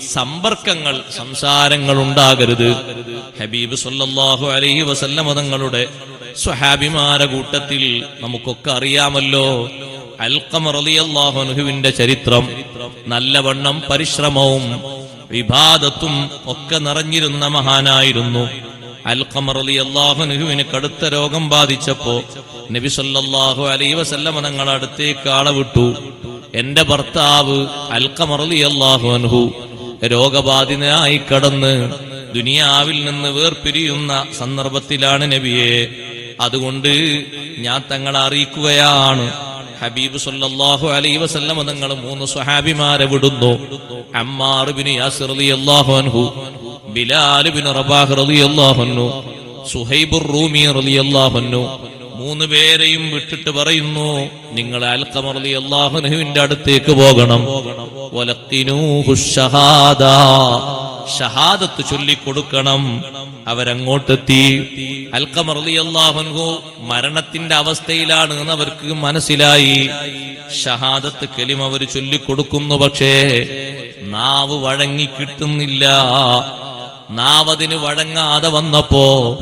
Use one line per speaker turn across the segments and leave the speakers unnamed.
സമ്പർക്കങ്ങൾ സംസാരങ്ങൾ ഉണ്ടാകരുത് ഹബീബ് സല്ലാഹു അലൈഹി വസല്ലമ തങ്ങളുടെ സ്വഹാബിമാര കൂട്ടത്തിൽ നമുക്കൊക്കെ അറിയാമല്ലോ. അൻഹുവിന്റെ ചരിത്രം നല്ലവണ്ണം പരിശ്രമവും വിവാദത്തും ഒക്കെ നിറഞ്ഞിരുന്ന മഹാനായിരുന്നു. അൻഹുവിന് കടുത്ത രോഗം ബാധിച്ചപ്പോ നബി സല്ലല്ലാഹു അലൈഹി വസല്ലമ തങ്ങൾ അടുത്തേക്ക് ആളവിട്ടു എന്റെ ഭർത്താവ് അൽഖമർ റളിയല്ലാഹു അൻഹു രോഗബാധിതനായി കടന്ന് ദുനിയാവിൽ നിന്ന് വേർപിരിയുന്ന സന്ദർഭത്തിലാണ് നബിയെ. അതുകൊണ്ട് ഞാൻ തങ്ങളെ അറിയിക്കുകയാണ്. ഹബീബ് സല്ലാഹു അലൈ വസല്ലം നിങ്ങൾ മൂന്ന് സ്വഹാബിമാരെ വിടുന്നു. അമ്മാർ യാസിർ അൻഹു ബിലാൽ റബാഹ് റൂമി മൂന്ന് പേരെയും വിട്ടിട്ട് പറയുന്നു നിങ്ങൾ അൽക്കമർ അൻഹുവിന്റെ അടുത്തേക്ക് പോകണം. ഷഹാദത്ത് ചൊല്ലിക്കൊടുക്കണം. അവരങ്ങോട്ടെത്തി. അൽക്കമറിയാഹു മരണത്തിന്റെ അവസ്ഥയിലാണ് എന്ന് അവർക്ക് മനസ്സിലായി. ഷഹാദത്ത് കെലിം അവർ ചൊല്ലിക്കൊടുക്കുന്നു പക്ഷേ നാവ് വഴങ്ങി കിട്ടുന്നില്ല. നാവതിന് വഴങ്ങാതെ വന്നപ്പോ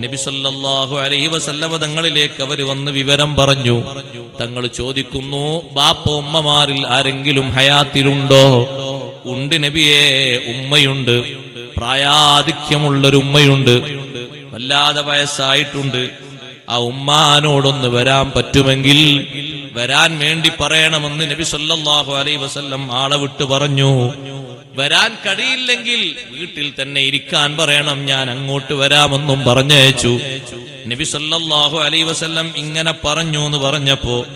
നബിസല്ലാഹു അലൈഹി വസല്ലമ തങ്ങളിലേക്ക് അവർ വന്ന് വിവരം പറഞ്ഞു. തങ്ങൾ ചോദിക്കുന്നു ബാപ്പ ഉമ്മമാരിൽ ആരെങ്കിലും ഹയാത്തിലുണ്ടോ? ഉണ്ട് നബിയെ ഉമ്മയുണ്ട്. പ്രായാധിക്യമുള്ളൊരു ഉമ്മയുണ്ട്. വല്ലാതെ വയസ്സായിട്ടുണ്ട്. ആ ഉമ്മാനോടൊന്ന് വരാൻ പറ്റുമെങ്കിൽ വരാൻ വേണ്ടി പറയണമെന്ന് നബി സല്ലാഹു അലൈ വസല്ലം ആളെ വിട്ട് പറഞ്ഞു. വരാൻ കഴിയില്ലെങ്കിൽ വീട്ടിൽ തന്നെ ഇരിക്കാൻ പറയണം. ഞാൻ അങ്ങോട്ട് വരാമെന്നും പറഞ്ഞയച്ചു. നബി സല്ലാഹു അലൈ വസല്ലം ഇങ്ങനെ പറഞ്ഞു എന്ന് പറഞ്ഞപ്പോ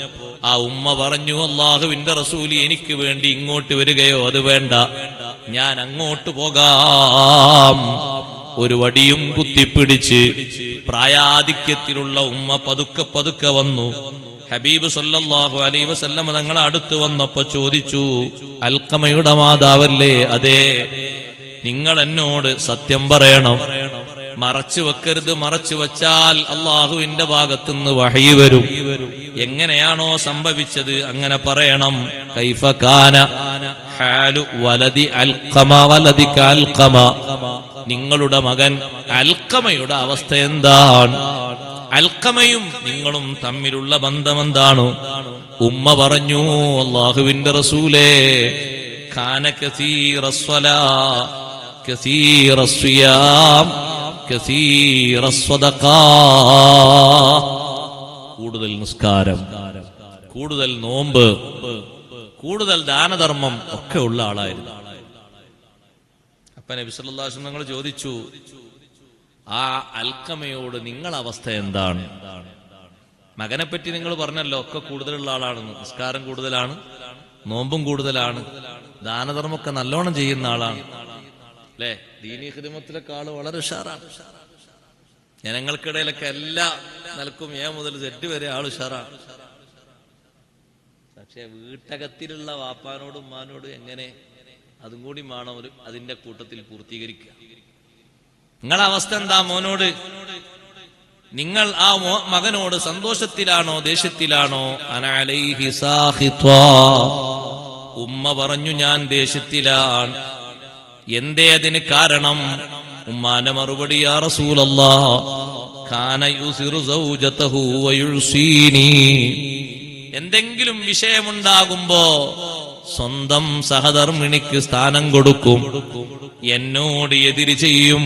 ആ ഉമ്മ പറഞ്ഞു അള്ളാഹുവിന്റെ റസൂലി എനിക്ക് വേണ്ടി ഇങ്ങോട്ട് വരികയോ? അത് വേണ്ട. ഞാൻ അങ്ങോട്ട് പോകാം. ഒരു വടിയും കുത്തിപ്പിടിച്ച് പ്രായാധിക്യത്തിലുള്ള ഉമ്മ പതുക്കെ പതുക്കെ വന്നു. ഹബീബ് സല്ലാഹു അലൈ വസല്ലം തങ്ങൾ അടുത്ത് വന്നപ്പോ ചോദിച്ചു അൽക്കമയുടെ മാതാവല്ലേ? അതെ. നിങ്ങൾ എന്നോട് സത്യം പറയണം. മറച്ചു വെക്കരുത്. മറച്ചു വച്ചാൽ അള്ളാഹുവിന്റെ ഭാഗത്തുനിന്ന് വഹി വരും. എങ്ങനെയാണോ സംഭവിച്ചത്? അങ്ങനെ പറയണം. കൈഫകാന ഹാലു വലതി അൽക്കമ വലതി അൽക്കമ നിങ്ങളുടെ മകൻ അൽക്കമയുടെ അവസ്ഥ എന്താണ്? അൽക്കമയും നിങ്ങളും തമ്മിലുള്ള ബന്ധം എന്താണ് ഉമ്മ പറഞ്ഞു അള്ളാഹുവിന്റെ റസൂലേ കാന കൂടുതൽ നിസ്കാരം കൂടുതൽ നോമ്പ് കൂടുതൽ ദാനധർമ്മം ഒക്കെ ഉള്ള ആളായിരുന്നു. അപ്പനെ അലൈഹി വസല്ലം ചോദിച്ചു ആ അൽക്കമയോട് നിങ്ങൾ അവസ്ഥ എന്താണ്? മകനെ പറ്റി നിങ്ങൾ പറഞ്ഞല്ലോ ഒക്കെ കൂടുതലുള്ള ആളാണ്. നിസ്കാരം കൂടുതലാണ് നോമ്പും കൂടുതലാണ് ദാനധർമ്മമൊക്കെ നല്ലോണം ചെയ്യുന്ന ആളാണ്. അല്ലേ? ദീനീ ഹിദമത്തിലൊക്കെ ആൾ വളരെ ഉഷാറാണ്. ജനങ്ങൾക്കിടയിലൊക്കെ എല്ലാ നിലക്കും ഏ മുതൽ തെറ്റ് വരെ ആൾ ഉഷാറാണ്. പക്ഷെ വീട്ടകത്തിലുള്ള വാപ്പാനോടും ഉമ്മാനോടും എങ്ങനെ അതും കൂടി വേണം അതിന്റെ കൂട്ടത്തിൽ പൂർത്തീകരിക്കുക. നിങ്ങളെ അവസ്ഥ എന്താ മോനോട്? നിങ്ങൾ ആ മകനോട് സന്തോഷത്തിലാണോ ദേഷ്യത്തിലാണോ? അനലൈഹി. ഉമ്മ പറഞ്ഞു ഞാൻ ദേഷ്യത്തിലാണ്. എന്തേ അതിന് കാരണം? ഉമ്മാന്റെ മറുപടി എന്തെങ്കിലും വിഷയമുണ്ടാകുമ്പോ സ്വന്തം സഹധർമ്മിണിക്ക് സ്ഥാനം കൊടുക്കും. എന്നോട് എതിര് ചെയ്യും.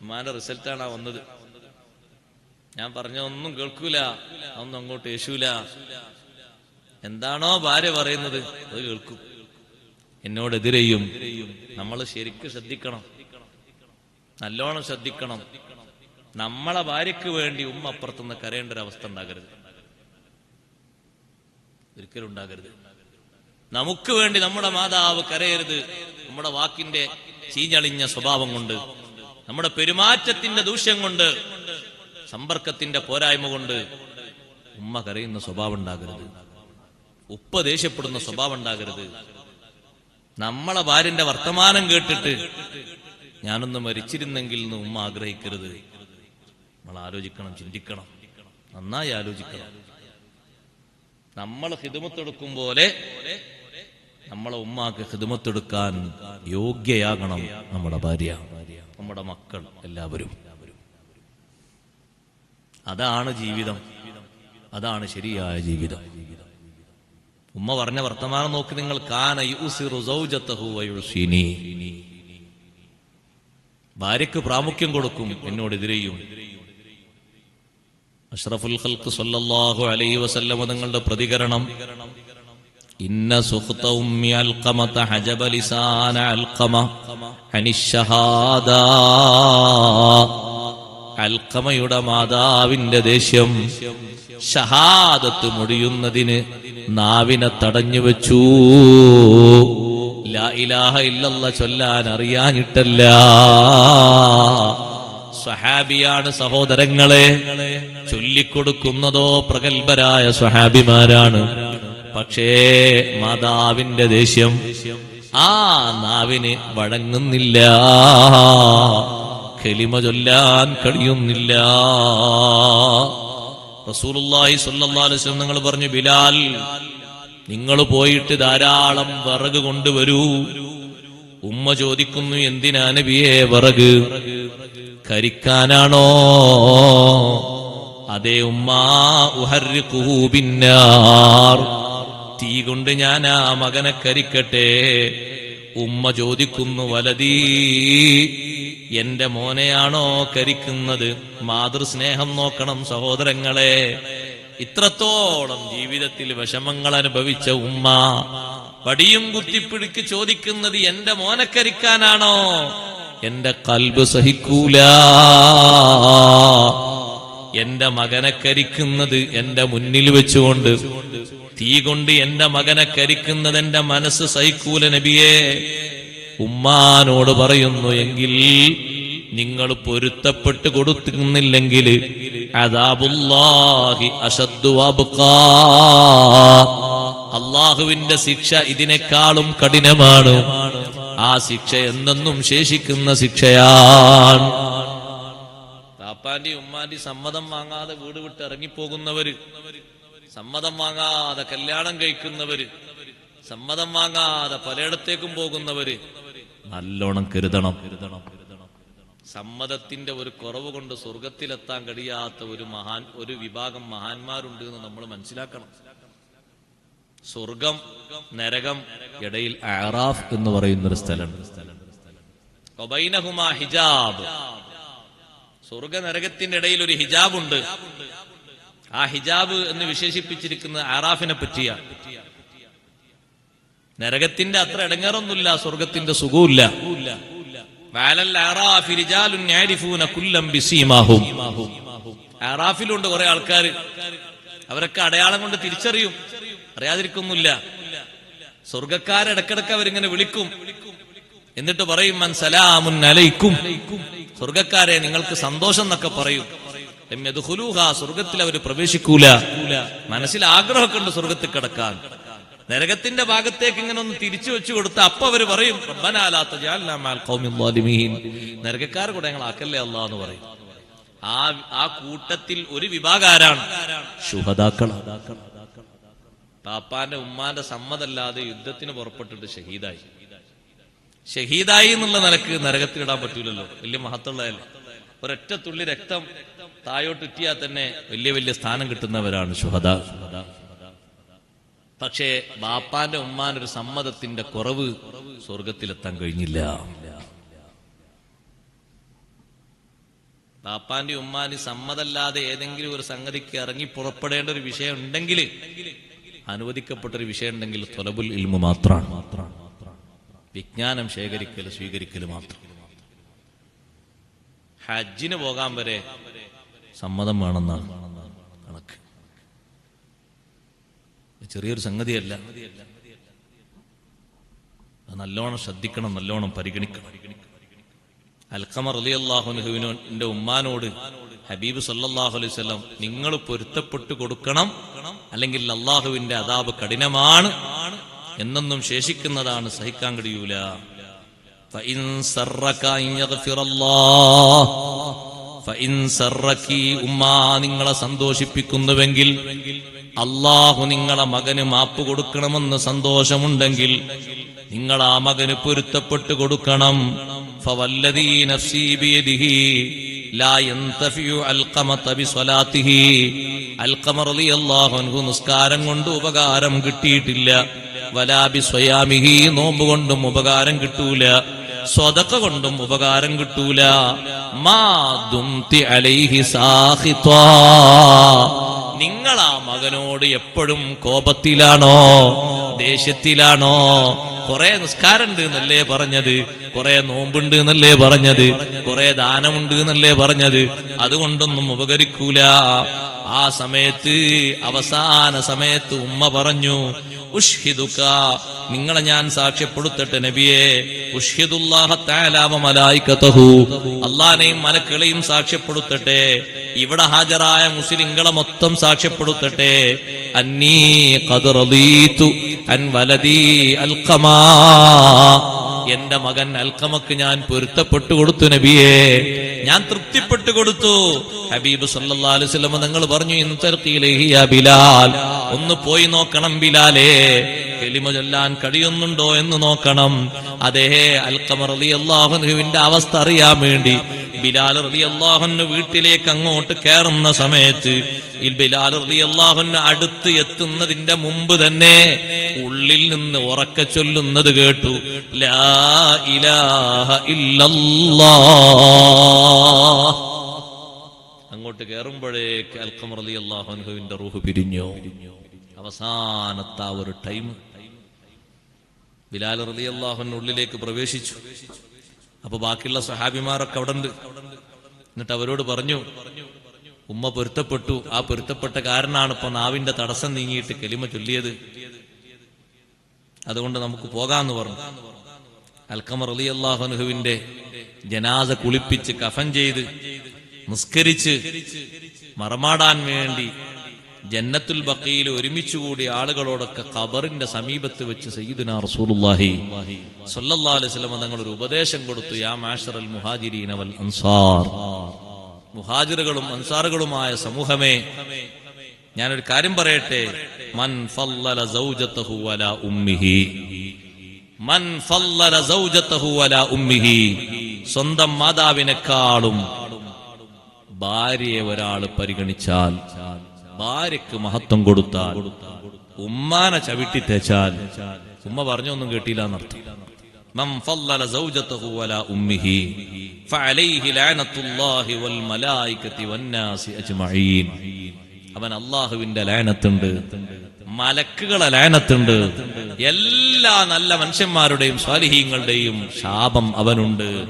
ഉമ്മാന്റെ റിസൾട്ടാണ് വന്നത്. ഞാൻ പറഞ്ഞ ഒന്നും കേൾക്കൂല ഒന്നും അങ്ങോട്ട് യേശൂല എന്താണോ ഭാര്യ പറയുന്നത് അത് കേൾക്കും. എന്നോട് എതിരെയും നമ്മൾ ശരിക്കും ശ്രദ്ധിക്കണം. നല്ലോണം ശ്രദ്ധിക്കണം. നമ്മളെ ഭാര്യക്ക് വേണ്ടി ഉമ്മ അപ്പുറത്തുനിന്ന് കരയേണ്ട ഒരു അവസ്ഥ ഉണ്ടാകരുത്. ഒരിക്കലും ഉണ്ടാകരുത്. നമുക്ക് വേണ്ടി നമ്മുടെ മാതാവ് കരയരുത്. നമ്മുടെ വാക്കിന്റെ ചീഞ്ഞളിഞ്ഞ സ്വഭാവം കൊണ്ട് നമ്മുടെ പെരുമാറ്റത്തിന്റെ ദൂഷ്യം കൊണ്ട് സമ്പർക്കത്തിന്റെ പോരായ്മ കൊണ്ട് ഉമ്മ കരയുന്ന സ്വഭാവം ഉണ്ടാകരുത്. ഉപ്പ ദേഷ്യപ്പെടുന്ന സ്വഭാവം ഉണ്ടാകരുത്. നമ്മളെ ഭാര്യന്റെ വർത്തമാനം കേട്ടിട്ട് ഞാനൊന്ന് മരിച്ചിരുന്നെങ്കിൽ എന്ന് ഉമ്മ ആഗ്രഹിക്കരുത്. നമ്മൾ ആലോചിക്കണം ചിന്തിക്കണം. നന്നായി ആലോചിക്കണം. നമ്മൾ ഹിതമത്തെടുക്കും പോലെ നമ്മളെ ഉമ്മാക്ക് ഹിദമത്തെടുക്കാൻ യോഗ്യയാകണം നമ്മുടെ ഭാര്യ നമ്മുടെ മക്കൾ എല്ലാവരും. അതാണ് ജീവിതം. അതാണ് ശരിയായ ജീവിതം. ഉമ്മ പറഞ്ഞ വർത്തമാനം നോക്കി നിങ്ങൾ കാന ഭാര്യക്ക് പ്രാമുഖ്യം കൊടുക്കും എന്നോട് എതിരെയും. അഷ്റഫുൽ അലൈഹി നിങ്ങളുടെ പ്രതികരണം ഇന്ന സുഖ്ത ഉമ്മി അൽഖമത ഹജബ ലിസാന അൽഖമ അനിശ്ശഹാദ. അൽക്കമയുടെ മാതാവിന്റെ ദേഷ്യം ഷഹാദത്ത് മുടിയുന്നതിന് നാവിനെ തടഞ്ഞു വെച്ചു. ഇലാഹ ഇല്ലല്ല ചൊല്ലാൻ അറിയാനിട്ടല്ല സ്വഹാബിയാണ് സഹോദരങ്ങളെ ചൊല്ലിക്കൊടുക്കുന്നതോ പ്രഗത്ഭരായ സ്വഹാബിമാരാണ്. പക്ഷേ മാതാവിന്റെ ദേഷ്യം ആ നാവിന് വഴങ്ങുന്നില്ല. കലിമ ചൊല്ലാൻ കഴിയുന്നില്ല. റസൂലുള്ളാഹി സ്വല്ലല്ലാഹു അലൈഹി വസല്ലം നിങ്ങൾ പറഞ്ഞു ബിലാൽ നിങ്ങൾ പോയിട്ട് ധാരാളം വിറക് കൊണ്ടുവരൂ. ഉമ്മ ചോദിക്കുന്നു എന്തിനാ നബിയെ വിറക്? കരിക്കാനാണോ? അതേ ഉമ്മാ ബിന്നാർ. തീ കൊണ്ട് ഞാൻ ആ മകനെ കരിക്കട്ടെ. ഉമ്മ ചോദിക്കുന്നു വലതീ എന്റെ മോനെയാണോ കരിക്കുന്നത്? മാതൃസ്നേഹം നോക്കണം സഹോദരങ്ങളെ. ഇത്രത്തോളം ജീവിതത്തിൽ വിഷമങ്ങൾ അനുഭവിച്ച ഉമ്മ പടിയും കുത്തിപ്പിടിക്ക് ചോദിക്കുന്നത് എന്റെ മോനെ കരിക്കാനാണോ? എന്റെ കൽബ് സഹിക്കൂല. എന്റെ മകനെ കരിക്കുന്നത് എന്റെ മുന്നിൽ വെച്ചുകൊണ്ട്. തീ കൊണ്ട് എന്റെ മകനെ കരിക്കുന്നത് എന്റെ മനസ്സ് സൈക്കൂല നബിയെ. ഉമ്മാനോട് പറയുന്നു എങ്കിൽ നിങ്ങൾ പൊരുത്തപ്പെട്ട് വബ്ഖാ. അള്ളാഹുവിന്റെ ശിക്ഷ ഇതിനേക്കാളും കഠിനമാണ്. ആ ശിക്ഷ എന്നെന്നും ശേഷിക്കുന്ന ശിക്ഷയാണ്. പാപ്പാന്റെ ഉമ്മാന്റെ സമ്മതം വാങ്ങാതെ വീട് വിട്ട് ഇറങ്ങിപ്പോകുന്നവര് സമ്മതം വാങ്ങാതെ കല്യാണം കഴിക്കുന്നവര് സമ്മതം വാങ്ങാതെ പലയിടത്തേക്കും പോകുന്നവര് നല്ലോണം കരുതണം. കരുതണം സമ്മതത്തിന്റെ ഒരു കുറവ് കൊണ്ട് സ്വർഗത്തിലെത്താൻ കഴിയാത്ത ഒരു മഹാൻ ഒരു വിഭാഗം മഹാന്മാരുണ്ട് എന്ന് നമ്മൾ മനസ്സിലാക്കണം. സ്വർഗം നരകം ഇടയിൽ ആറാഫ് എന്ന് പറയുന്ന ഒരു സ്ഥലം ഹിജാബ്. സ്വർഗ നരകത്തിന്റെ ഇടയിൽ ഒരു ഹിജാബ് ഉണ്ട് ആ ഹിജാബ് എന്ന് വിശേഷിപ്പിച്ചിരിക്കുന്നത് ആറാഫിനെ പറ്റിയ. നരകത്തിന്റെ അത്ര ഇടങ്ങേറൊന്നുമില്ല സ്വർഗത്തിന്റെ സുഖമില്ല ആറാഫിലുണ്ട് കുറെ ആൾക്കാർ. അവരൊക്കെ അടയാളം കൊണ്ട് തിരിച്ചറിയും. അറിയാതിരിക്കൊന്നുമില്ല. സ്വർഗക്കാരെ ഇടക്കിടക്ക് അവരിങ്ങനെ വിളിക്കും. എന്നിട്ട് പറയും മൻ സലാമുൻ അലൈക്കും. സ്വർഗക്കാരെ നിങ്ങൾക്ക് സന്തോഷം എന്നൊക്കെ പറയും. സ്വർഗത്തിൽ അവർ പ്രവേശിക്കൂല. മനസ്സിൽ ആഗ്രഹമൊക്കെ ഉണ്ട് സ്വർഗത്തിൽ കിടക്കാൻ. നരകത്തിന്റെ ഭാഗത്തേക്ക് ഇങ്ങനെ ഒന്ന് തിരിച്ചു വെച്ചു കൊടുത്ത അപ്പൊ അവർ പറയും. നരകക്കാർ കൂടെ ഞങ്ങൾ ആക്കല്ലേ അല്ല എന്ന് പറയും. ആ ആ കൂട്ടത്തിൽ ഒരു വിഭാഗം ആരാണ് ശുഹദാക്കൾ പാപ്പാന്റെ ഉമ്മാന്റെ സമ്മതല്ലാതെ യുദ്ധത്തിന് പുറപ്പെട്ടിട്ട് ഷഹീദായി. ഷഹീദായി എന്നുള്ള നിലയ്ക്ക് നരകത്തിലിടാൻ പറ്റൂലല്ലോ. വലിയ മഹത്തുള്ളതല്ലേ ഒരൊറ്റ തുള്ളി രക്തം തായോട്ട് ഇറ്റിയാൽ തന്നെ വലിയ വലിയ സ്ഥാനം കിട്ടുന്നവരാണ് ശുഹദ. പക്ഷേ ബാപ്പാന്റെ ഉമ്മാൻ ഒരു സമ്മതത്തിന്റെ കുറവ് സ്വർഗത്തിലെത്താൻ കഴിഞ്ഞില്ല. ബാപ്പാന്റെ ഉമ്മാന് സമ്മതല്ലാതെ ഏതെങ്കിലും ഒരു സംഗതിക്ക് ഇറങ്ങി പുറപ്പെടേണ്ട ഒരു വിഷയം ഉണ്ടെങ്കിൽ അനുവദിക്കപ്പെട്ട ഒരു വിഷയം ഉണ്ടെങ്കിൽ തൊലബുൽ ഇൽമു മാത്രമാണ് മാത്രമാണ്. വിജ്ഞാനം ശേഖരിക്കൽ സ്വീകരിക്കൽ മാത്രം. ഹജ്ജിന് പോകാൻ വരെ സമ്മതം വേണമെന്നാണ് കണക്ക്. ചെറിയൊരു സംഗതിയല്ല. നല്ലോണം ശ്രദ്ധിക്കണം നല്ലോണം പരിഗണിക്കണം. അൽഖമർ അലി അള്ളാഹുനുഹുവിനോന്റെ ഉമ്മാനോട് ഹബീബ് സല്ലല്ലാഹു അലൈഹി വസല്ലം നിങ്ങൾ പൊരുത്തപ്പെട്ടു കൊടുക്കണം അല്ലെങ്കിൽ അള്ളാഹുവിന്റെ അതാബ് കഠിനമാണ് എന്നെന്നും ശേഷിക്കുന്നതാണ് സഹിക്കാൻ കഴിയൂല. നിങ്ങളെ സന്തോഷിപ്പിക്കുന്നുവെങ്കിൽ അള്ളാഹു നിങ്ങളെ മകന് മാപ്പ് കൊടുക്കണമെന്ന് സന്തോഷമുണ്ടെങ്കിൽ നിങ്ങൾ ആ മകന് പൊരുത്തപ്പെട്ട് കൊടുക്കണം. നിസ്കാരം കൊണ്ട് ഉപകാരം കിട്ടിയിട്ടില്ല. വലാ സ്വയാമിഹി നോമ്പ് കൊണ്ടും ഉപകാരം കിട്ടൂല. സ്വതക്ക കൊണ്ടും ഉപകാരം കിട്ടൂല. നിങ്ങൾ ആ മകനോട് എപ്പോഴും കോപത്തിലാണോ? ദേഷ്യത്തിലാണോ? കുറെ നിസ്കാരമുണ്ട് എന്നല്ലേ പറഞ്ഞത്? കുറെ നോമ്പുണ്ട് എന്നല്ലേ പറഞ്ഞത്? കുറെ ദാനമുണ്ട് എന്നല്ലേ പറഞ്ഞത്? അതുകൊണ്ടൊന്നും ഉപകരിക്കൂല. ആ സമയത്ത് അവസാന സമയത്ത് ഉമ്മ പറഞ്ഞു നിങ്ങളെ ഞാൻ സാക്ഷ്യപ്പെടുത്തട്ടെ നബിയെ. ഉഷ്ഹിദുല്ലാഹ തആലാവ മലായികതഹു അള്ളാനെയും മലക്കളെയും സാക്ഷ്യപ്പെടുത്തട്ടെ. ഇവിടെ ഹാജരായ മുസ്ലിങ്ങളെ മൊത്തം സാക്ഷ്യപ്പെടുത്തട്ടെ. അൻ എന്റെ മകൻ അൽക്കമക്ക് ഞാൻ പൊരുത്തപ്പെട്ടു കൊടുത്തു നബിയെ. ഞാൻ തൃപ്തിപ്പെട്ടു കൊടുത്തു. ഹബീബ് അലൈഹി നിങ്ങൾ പറഞ്ഞു ബിലാൽ ഒന്ന് പോയി നോക്കണം ബിലാലേ. കെലിമ ചൊല്ലാൻ കഴിയുന്നുണ്ടോ എന്ന് നോക്കണം. അതേ അൽക്കമർ അലി അള്ളാഹുവിന്റെ അവസ്ഥ അറിയാൻ വേണ്ടി ബിലാൽ റബി അള്ളാഹുന്ന് വീട്ടിലേക്ക് അങ്ങോട്ട് കയറുന്ന സമയത്ത് ഈ ബിലാൽ റബി അള്ളാഹുന് അടുത്ത് എത്തുന്നതിന്റെ മുമ്പ് തന്നെ ഉള്ളിൽ നിന്ന് ഉറക്ക ചൊല്ലുന്നത് കേട്ടു. ലാ ഇലാഹ ഇല്ലല്ലാ അങ്ങോട്ട് കയറുമ്പോഴേക്ക് അൽഖമർ അൻഹുവിന്റെ റൂഹ് പിരിഞ്ഞു. അവസാനത്ത ആ ഒരു ടൈം ബിലാൽ റലി ഉള്ളിലേക്ക് പ്രവേശിച്ചു. അപ്പൊ ബാക്കിയുള്ള സഹാബിമാരൊക്കെ അവിടെ എന്നിട്ട് അവരോട് പറഞ്ഞു ഉമ്മ പൊരുത്തപ്പെട്ടു. ആ പൊരുത്തപ്പെട്ട കാരനാണ് ഇപ്പൊ നാവിന്റെ തടസ്സം നീങ്ങിയിട്ട് കെലിമ ചൊല്ലിയത്. അതുകൊണ്ട് നമുക്ക് പോകാന്ന് പറഞ്ഞു. അൽക്കമർ അലി അള്ളാഹുനുഹുവിന്റെ ജനാസ കുളിപ്പിച്ച് കഫൻ ചെയ്ത് നിസ്കരിച്ച് മറമാടാൻ വേണ്ടി ജന്നത്തുൽ ബക്കയിൽ ഒരുമിച്ചുകൂടി ആളുകളോടൊക്കെ ഖബറിന്റെ സമീപത്ത് വെച്ച് സയ്യിദുന റസൂലുള്ളാഹി അലൈഹി വസല്ലം തങ്ങൾ ഒരു ഉപദേശം കൊടുത്തു യാ മുഹാജിരീന വൽ അൻസാർ. മുഹാജിറുകളും അൻസാറുകളുമായ സമൂഹമേ ഞാനൊരു കാര്യം പറയട്ടെ? മൻ ഫല്ലല ഉമ്മിഹി. മൻ ഫല്ലല സ്വന്തം മാതാവിനെക്കാളും ഭാര്യയെ ഒരാൾ പരിഗണിച്ചാൽ ഭാര്യക്ക് മഹത്വം കൊടുത്താൽ ഉമ്മാനെ ചവിട്ടി തേച്ചാൽ ഉമ്മ പറഞ്ഞൊന്നും കേട്ടില്ല എന്നർത്ഥം. അജ്മഈൻ. അവൻ അള്ളാഹുവിന്റെ ലയനത്തുണ്ട് മലക്കുകളെ ലയനത്തുണ്ട് എല്ലാ നല്ല മനുഷ്യന്മാരുടെയും സ്വാലിഹീങ്ങളുടെയും ശാപം അവനുണ്ട്.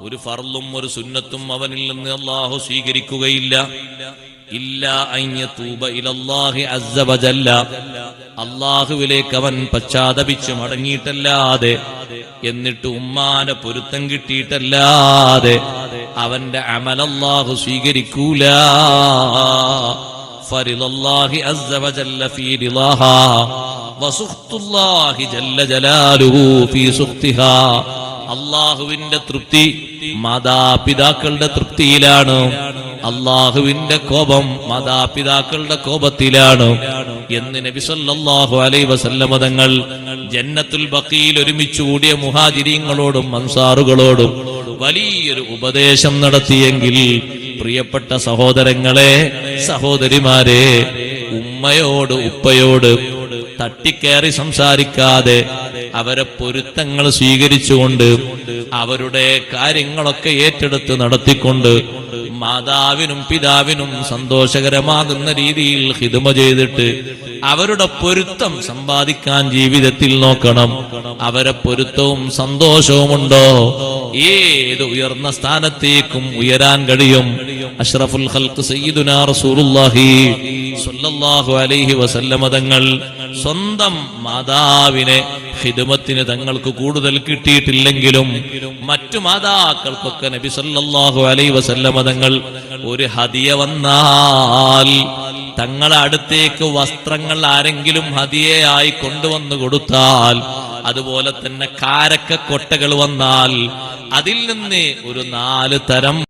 ഒരു ഫർലും ഒരു സുന്നത്തും അവനിൽ നിന്ന് അള്ളാഹു സ്വീകരിക്കുകയില്ല. അള്ളാഹുവിലേക്ക് അവൻ പശ്ചാത്തപിച്ച് മടങ്ങിയിട്ടല്ലാതെ എന്നിട്ട് ഉമ്മാനെ പൊരുത്തം കിട്ടിയിട്ടല്ലാതെ അവന്റെ അമലല്ലാഹു സ്വീകരിക്കൂല. അസ്സവജല്ല ജല്ല ഫീ അള്ളാഹുവിന്റെ തൃപ്തി മാതാപിതാക്കളുടെ തൃപ്തിയിലാണ്. അള്ളാഹുവിന്റെ കോപം മാതാപിതാക്കളുടെ കോപത്തിലാണ് എന്ന് നബി സല്ലല്ലാഹു അലൈഹി വസല്ലമ തങ്ങൾ ജന്നത്തുൽ ബക്കിയിൽ ഒരുമിച്ച് കൂടിയ മുഹാജിരീങ്ങളോടും അൻസാറുകളോടും വലിയൊരു ഉപദേശം നടത്തിയെങ്കിൽ പ്രിയപ്പെട്ട സഹോദരങ്ങളെ സഹോദരിമാരെ ഉമ്മയോട് ഉപ്പയോട് തട്ടിക്കേറി സംസാരിക്കാതെ അവരെ പൊരുത്തങ്ങൾ സ്വീകരിച്ചുകൊണ്ട് അവരുടെ കാര്യങ്ങളൊക്കെ ഏറ്റെടുത്ത് നടത്തിക്കൊണ്ട് മാതാവിനും പിതാവിനും സന്തോഷകരമാകുന്ന രീതിയിൽ ഹിതുമ ചെയ്തിട്ട് അവരുടെ പൊരുത്തം സമ്പാദിക്കാൻ ജീവിതത്തിൽ നോക്കണം. അവരെ പൊരുത്തവും സന്തോഷവുമുണ്ടോ? ഏത് ഉയർന്ന സ്ഥാനത്തേക്കും ഉയരാൻ കഴിയും? അഷ്റഫുൽ ഹൽക്ക് സയ്യിദുനാ റസൂലുള്ളാഹി സ്വല്ലല്ലാഹു അലൈഹി വസല്ലമ തങ്ങൾ സ്വന്തം മാതാവിനെ ഹിദമത്തിന് തങ്ങൾക്ക് കൂടുതൽ കിട്ടിയിട്ടില്ലെങ്കിലും മറ്റു മാതാക്കൾക്കൊക്കെ നബി സല്ലാഹു അലൈ വസല്ലമ തങ്ങൾ ഒരു ഹതിയ വന്നാൽ തങ്ങളെ അടുത്തേക്ക് വസ്ത്രങ്ങൾ ആരെങ്കിലും ഹദിയയായി കൊണ്ടുവന്നു കൊടുത്താൽ അതുപോലെ തന്നെ കാരക്ക കൊട്ടകൾ വന്നാൽ അതിൽ നിന്ന് ഒരു നാല് തരം